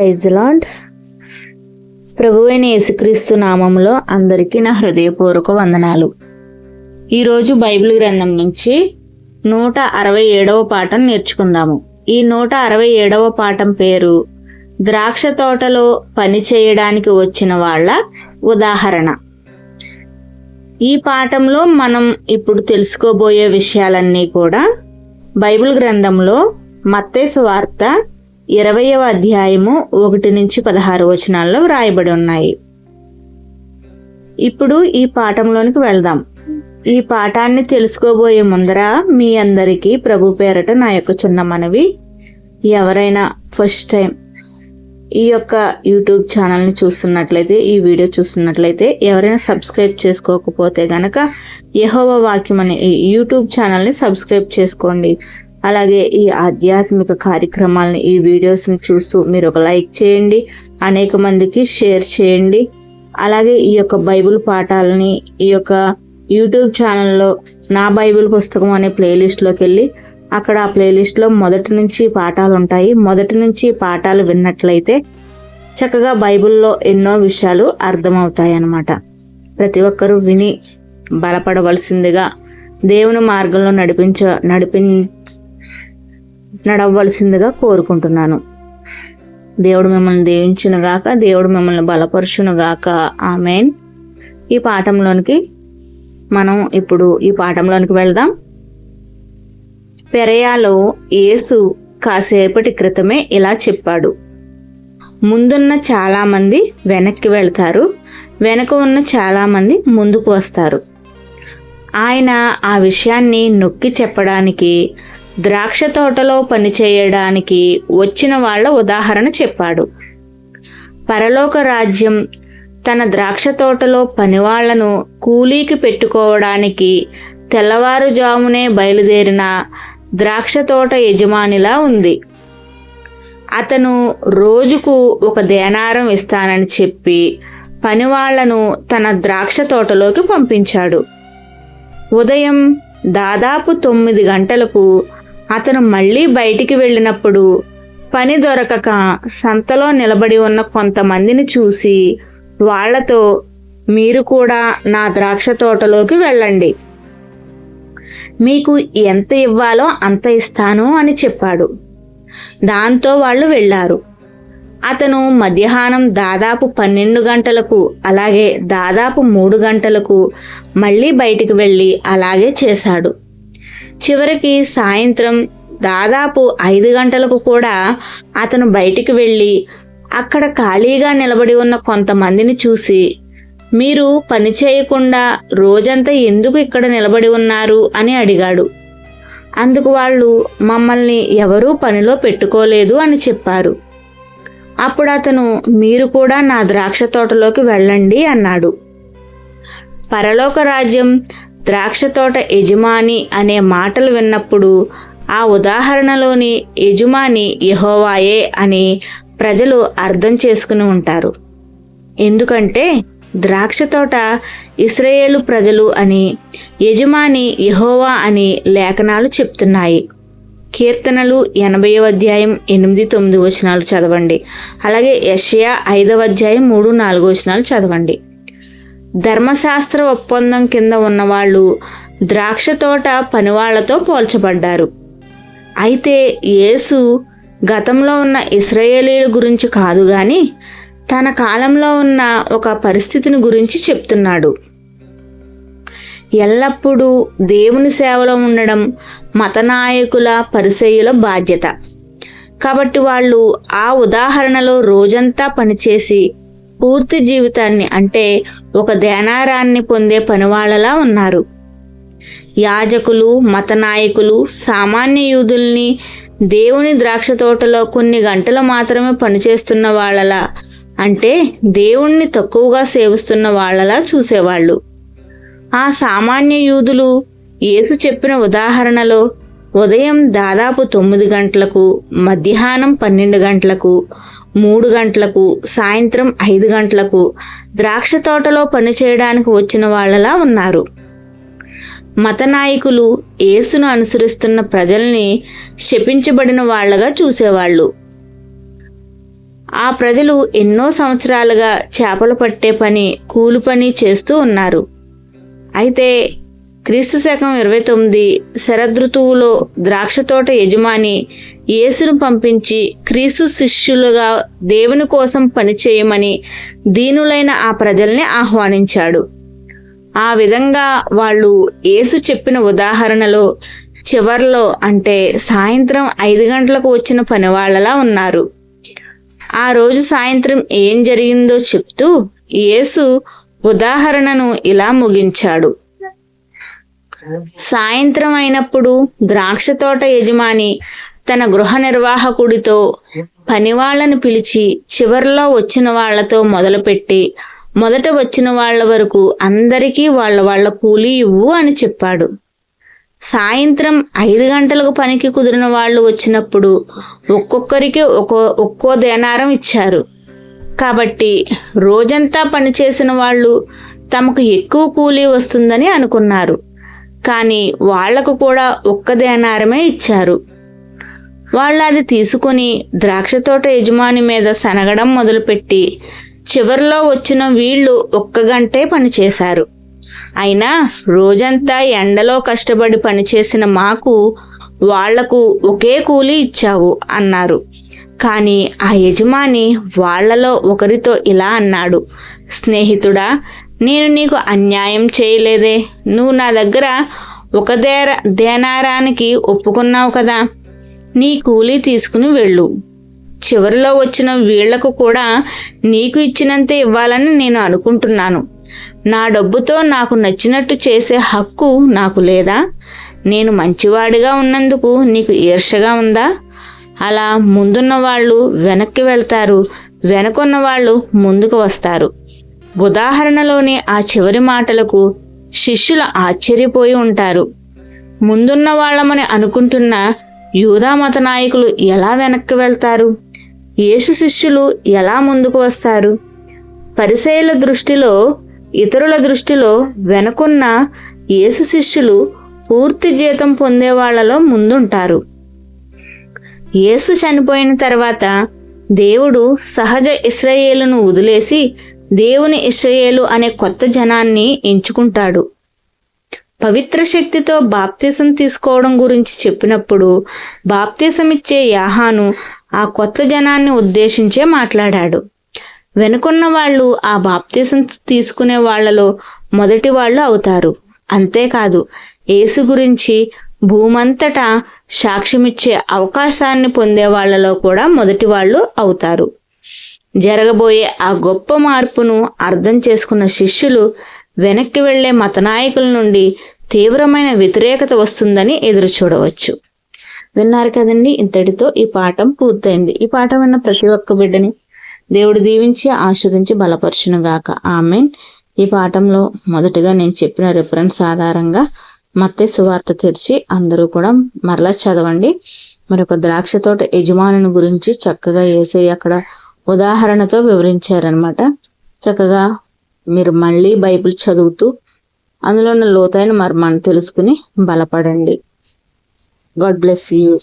ప్రైజ్లాడ్ ప్రభువైన యేసుక్రీస్తు నామంలో అందరికీ నా హృదయపూర్వక వందనాలు. ఈరోజు బైబిల్ గ్రంథం నుంచి నూట అరవై ఏడవ పాఠం నేర్చుకుందాము. ఈ నూట అరవై ఏడవ పాఠం పేరు ద్రాక్ష తోటలో పని చేయడానికి వచ్చిన వాళ్ళ ఉదాహరణ. ఈ పాఠంలో మనం ఇప్పుడు తెలుసుకోబోయే విషయాలన్నీ కూడా బైబిల్ గ్రంథంలో మత్తేసు వార్త ఇరవయవ అధ్యాయము ఒకటి నుంచి పదహారు వచనాల్లో వ్రాయబడి ఉన్నాయి. ఇప్పుడు ఈ పాఠంలోనికి వెళ్దాం. ఈ పాఠాన్ని తెలుసుకోబోయే ముందర మీ అందరికీ ప్రభు పేరట నా యొక్క చిన్న మనవి. ఎవరైనా ఫస్ట్ టైం ఈ యొక్క యూట్యూబ్ ఛానల్ని చూస్తున్నట్లయితే ఈ వీడియో చూస్తున్నట్లయితే ఎవరైనా సబ్స్క్రైబ్ చేసుకోకపోతే గనక యహోవ వాక్యం అనే యూట్యూబ్ ఛానల్ని సబ్స్క్రైబ్ చేసుకోండి. అలాగే ఈ ఆధ్యాత్మిక కార్యక్రమాలను ఈ వీడియోస్ని చూస్తూ మీరు ఒక లైక్ చేయండి అనేక మందికి షేర్ చేయండి. అలాగే ఈ యొక్క బైబిల్ పాఠాలని ఈ యొక్క యూట్యూబ్ ఛానల్లో నా బైబిల్ పుస్తకం అనే ప్లేలిస్ట్లోకి వెళ్ళి అక్కడ ఆ ప్లేలిస్ట్లో మొదటి నుంచి పాఠాలు ఉంటాయి. మొదటి నుంచి పాఠాలు విన్నట్లయితే చక్కగా బైబిల్లో ఎన్నో విషయాలు అర్థమవుతాయి అన్నమాట ప్రతి ఒక్కరూ విని బలపడవలసిందిగా దేవుని మార్గంలో నడిపించ నడిపి నడవలసిందిగా కోరుకుంటున్నాను. దేవుడు మిమ్మల్ని దీవించునుగాక దేవుడు మిమ్మల్ని బలపరుచునుగాక. ఆమెన్. ఈ పాఠంలోనికి మనం ఇప్పుడు ఈ పాఠంలోనికి వెళ్దాం. పెరయాలో యేసు కాసేపటి క్రితమే ఇలా చెప్పాడు. ముందున్న చాలామంది వెనక్కి వెళ్తారు వెనక ఉన్న చాలామంది ముందుకు వస్తారు. ఆయన ఆ విషయాన్ని నొక్కి చెప్పడానికి ద్రాక్ష తోటలో పనిచేయడానికి వచ్చిన వాళ్ళ ఉదాహరణ చెప్పాడు. పరలోక రాజ్యం తన ద్రాక్ష తోటలో పనివాళ్ళను కూలీకి పెట్టుకోవడానికి తెల్లవారుజామునే బయలుదేరిన ద్రాక్ష తోట యజమానిలా ఉంది. అతను రోజుకు ఒక దేనారం ఇస్తానని చెప్పి పనివాళ్ళను తన ద్రాక్ష తోటలోకి పంపించాడు. ఉదయం దాదాపు తొమ్మిది గంటలకు అతను మళ్ళీ బయటికి వెళ్ళినప్పుడు పని దొరకక సంతలో నిలబడి ఉన్న కొంతమందిని చూసి వాళ్ళతో మీరు కూడా నా ద్రాక్ష తోటలోకి వెళ్ళండి. మీకు ఎంత ఇవ్వాలో అంత ఇస్తాను అని చెప్పాడు. దాంతో వాళ్ళు వెళ్ళారు. అతను మధ్యాహ్నం దాదాపు పన్నెండు గంటలకు అలాగే దాదాపు మూడు గంటలకు మళ్ళీ బయటికి వెళ్ళి అలాగే చేశాడు. చివరికి సాయంత్రం దాదాపు ఐదు గంటలకు కూడా అతను బయటికి వెళ్ళి అక్కడ ఖాళీగా నిలబడి ఉన్న కొంతమందిని చూసి మీరు పని చేయకుండా రోజంతా ఎందుకు ఇక్కడ నిలబడి ఉన్నారు? అని అడిగాడు. అందుకు వాళ్ళు మమ్మల్ని ఎవరూ పనిలో పెట్టుకోలేదు అని చెప్పారు. అప్పుడు అతను మీరు కూడా నా ద్రాక్ష తోటలోకి వెళ్ళండి అన్నాడు. పరలోక రాజ్యం ద్రాక్ష తోట యజమాని అనే మాటలు విన్నప్పుడు ఆ ఉదాహరణలోని యజమాని యహోవాయే అని ప్రజలు అర్థం చేసుకుని ఉంటారు. ఎందుకంటే ద్రాక్ష తోట ఇస్రాయేలు ప్రజలు అని యజమాని యహోవా అని లేఖనాలు చెప్తున్నాయి. కీర్తనలు ఎనభై అధ్యాయం ఎనిమిది తొమ్మిది వచనాలు చదవండి. అలాగే యషయా ఐదవ అధ్యాయం మూడు నాలుగు వచనాలు చదవండి. ధర్మశాస్త్ర ఒప్పందం కింద ఉన్నవాళ్ళు ద్రాక్ష తోట పనివాళ్ళతో పోల్చబడ్డారు. అయితే యేసు గతంలో ఉన్న ఇస్రాయేలీల గురించి కాదు కానీ తన కాలంలో ఉన్న ఒక పరిస్థితిని గురించి చెప్తున్నాడు. ఎల్లప్పుడూ దేవుని సేవలో ఉండడం మతనాయకుల పరిచయుల బాధ్యత. కాబట్టి వాళ్ళు ఆ ఉదాహరణలో రోజంతా పనిచేసి పూర్తి జీవితాన్ని అంటే ఒక ధ్యానారాన్ని పొందే పనివాళ్ళలా ఉన్నారు. యాజకులు మత నాయకులు సామాన్య యూదుల్ని దేవుని ద్రాక్ష తోటలో కొన్ని గంటలు మాత్రమే పనిచేస్తున్న వాళ్ళలా అంటే దేవుణ్ణి తక్కువగా సేవిస్తున్న వాళ్ళలా చూసేవాళ్ళు. ఆ సామాన్య యూదులు యేసు చెప్పిన ఉదాహరణలో ఉదయం దాదాపు తొమ్మిది గంటలకు మధ్యాహ్నం పన్నెండు గంటలకు మూడు గంటలకు సాయంత్రం ఐదు గంటలకు ద్రాక్ష తోటలో పనిచేయడానికి వచ్చిన వాళ్ళలా ఉన్నారు. మత నాయకులు యేసును అనుసరిస్తున్న ప్రజల్ని శపించబడిన వాళ్ళగా చూసేవాళ్ళు. ఆ ప్రజలు ఎన్నో సంవత్సరాలుగా చేపలు పట్టే పని కూలి పని చేస్తూ ఉన్నారు. అయితే క్రీస్తు శకం ఇరవై తొమ్మిది శరదృతువులో ద్రాక్ష తోట యజమాని యేసును పంపించి క్రీసు శిష్యులుగా దేవుని కోసం పనిచేయమని దీనులైన ఆ ప్రజల్ని ఆహ్వానించాడు. ఆ విధంగా వాళ్ళు యేసు చెప్పిన ఉదాహరణలో చివర్లో అంటే సాయంత్రం ఐదు గంటలకు వచ్చిన పనివాళ్ళలా ఉన్నారు. ఆ రోజు సాయంత్రం ఏం జరిగిందో చెప్తూ యేసు ఉదాహరణను ఇలా ముగించాడు. సాయంత్రం అయినప్పుడు ద్రాక్ష తోట యజమాని తన గృహ నిర్వాహకుడితో పనివాళ్ళను పిలిచి చివర్లో వచ్చిన వాళ్ళతో మొదలుపెట్టి మొదట వచ్చిన వాళ్ళ వరకు అందరికీ వాళ్ళ వాళ్ళ కూలీ ఇవ్వు అని చెప్పాడు. సాయంత్రం ఐదు గంటలకు పనికి కుదిరిన వాళ్ళు వచ్చినప్పుడు ఒక్కొక్కరికి ఒక్కో ఒక్కో దేనారం ఇచ్చారు. కాబట్టి రోజంతా పనిచేసిన వాళ్ళు తమకు ఎక్కువ కూలీ వస్తుందని అనుకున్నారు. కానీ వాళ్ళకు కూడా ఒక్క దేనారమే ఇచ్చారు. వాళ్ళు అది తీసుకొని ద్రాక్ష తోట యజమాని మీద సనగడం మొదలుపెట్టి చివరిలో వచ్చిన వీళ్ళు ఒక్క గంటే పనిచేశారు అయినా రోజంతా ఎండలో కష్టపడి పనిచేసిన మాకు వాళ్ళకు ఒకే కూలి ఇచ్చావు అన్నారు. కానీ ఆ యజమాని వాళ్ళలో ఒకరితో ఇలా అన్నాడు. స్నేహితుడా నేను నీకు అన్యాయం చేయలేదే. నువ్వు నా దగ్గర ఒక దేర దేనారానికి ఒప్పుకున్నావు కదా. నీ కూలీ తీసుకుని వెళ్ళు. చివరిలో వచ్చిన వీళ్ళకు కూడా నీకు ఇచ్చినంతే ఇవ్వాలని నేను అనుకుంటున్నాను. నా డబ్బుతో నాకు నచ్చినట్టు చేసే హక్కు నాకు లేదా? నేను మంచివాడిగా ఉన్నందుకు నీకు ఈర్షగా ఉందా? అలా ముందున్న వాళ్ళు వెనక్కి వెళ్తారు. వెనకున్న వాళ్ళు ముందుకు వస్తారు. ఉదాహరణలోని ఆ చివరి మాటలకు శిష్యులు ఆశ్చర్యపోయి ఉంటారు. ముందున్న వాళ్ళమని అనుకుంటున్న యూదా మత నాయకులు ఎలా వెనక్కి వెళ్తారు? యేసు శిష్యులు ఎలా ముందుకు వస్తారు? పరిసయుల దృష్టిలో ఇతరుల దృష్టిలో వెనకున్న యేసు శిష్యులు పూర్తి జీతం పొందే వాళ్ళలో ముందుంటారు. యేసు చనిపోయిన తర్వాత దేవుడు సహజ ఇస్రయేలును వదిలేసి దేవుని ఇస్రయేలు అనే కొత్త జనాన్ని ఎంచుకుంటాడు. పవిత్ర శక్తితో బాప్తీసం తీసుకోవడం గురించి చెప్పినప్పుడు బాప్తీసం ఇచ్చే యాహాను ఆ కొత్త జనాన్ని ఉద్దేశించే మాట్లాడాడు. వెనుకున్న వాళ్ళు ఆ బాప్తీసం తీసుకునే వాళ్ళలో మొదటి వాళ్ళు అవుతారు. అంతేకాదు యేసు గురించి భూమంతటా సాక్ష్యమిచ్చే అవకాశాన్ని పొందే వాళ్ళలో కూడా మొదటి వాళ్ళు అవుతారు. జరగబోయే ఆ గొప్ప మార్పును అర్థం చేసుకున్న శిష్యులు వెనక్కి వెళ్ళే మతనాయకుల నుండి తీవ్రమైన వ్యతిరేకత వస్తుందని ఎదురు చూడవచ్చు విన్నారు కదండి ఇంతటితో ఈ పాఠం పూర్తయింది. ఈ పాఠం విన్న ప్రతి ఒక్క బిడ్డని దేవుడు దీవించి ఆస్వాదించి బలపరచునుగాక. ఆమెన్. ఈ పాఠంలో మొదటగా నేను చెప్పిన రిఫరెన్స్ ఆధారంగా మత్తే సువార్త తెరిచి అందరూ కూడా మరలా చదవండి. మరి ఒక ద్రాక్ష తోట యజమానుని గురించి చక్కగా వేసే అక్కడ ఉదాహరణతో వివరించారనమాట చక్కగా మీరు మళ్ళీ బైబిల్ చదువుతూ అందులో ఉన్న లోతైన మర్మాన్ని తెలుసుకుని బలపడండి. God bless you.